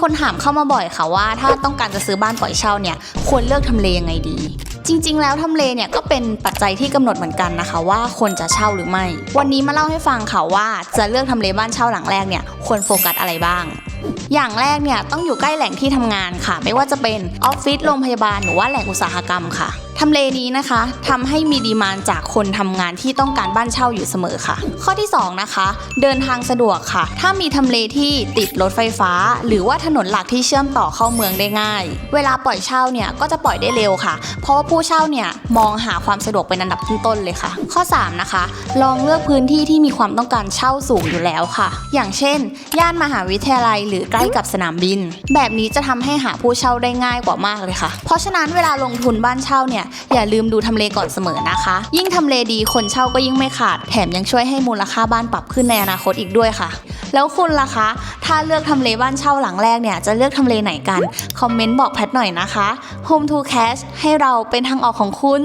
คนถามเข้ามาบ่อยค่ะว่า ถ้าต้องการจะซื้อบ้านปล่อยเช่าเนี่ยควรเลือกทำเลยังไงดี จริง ๆ แล้วทำเลเนี่ยก็เป็นปัจจัยที่กำหนดเหมือนกันนะคะ ว่าควรจะเช่าหรือไม่ วันนี้มาเล่าให้ฟังค่ะว่าจะเลือกทำเลบ้านเช่าหลังแรกเนี่ยควรโฟกัสอะไรบ้างอย่างแรกเนี่ยต้องอยู่ใกล้แหล่งที่ทำงานค่ะ ไม่ว่าจะเป็นออฟฟิศโรงพยาบาลหรือว่าแหล่งอุตสาหกรรมค่ะ ทำเลนี้นะคะทำให้มีดีมานจากคนทำงานที่ต้องการบ้านเช่าอยู่เสมอค่ะ ข้อที่สองนะคะ เดินทางสะดวกค่ะ ถ้ามีทำเลที่ติดรถไฟฟ้า หรือว่าถนนหลักที่เชื่อมต่อเข้าเมืองได้ง่าย เวลาปล่อยเช่าเนี่ยก็จะปล่อยได้เร็วค่ะ เพราะว่าผู้เช่าเนี่ยมองหาความสะดวกเป็นอันดับต้นๆเลยค่ะ ข้อ 3 นะคะ ลองเลือกพื้นที่ที่มีความต้องการเช่าสูงอยู่แล้วค่ะ อย่างเช่น ย่านมหาวิทยาลัย หรือใกล้กับสนามบิน แบบนี้จะทำให้หาผู้เช่าได้ง่ายกว่ามากเลยค่ะ เพราะฉะนั้นเวลาลงทุนบ้านเช่าเนี่ยอย่าลืมดูทำเลก่อนเสมอนะคะ ยิ่งทำเลดีคนเช่าก็ยิ่งไม่ขาด แถมยังช่วยให้มูลค่าบ้านปรับขึ้นในอนาคตอีกด้วยค่ะ แล้วคุณล่ะคะ ถ้าเลือกทำเลบ้านเช่าหลังแรกเนี่ยจะเลือกทำเลไหนกัน คอมเมนต์บอกแพทหน่อยนะคะ Home to Cash ให้เราเป็นทางออกของคุณ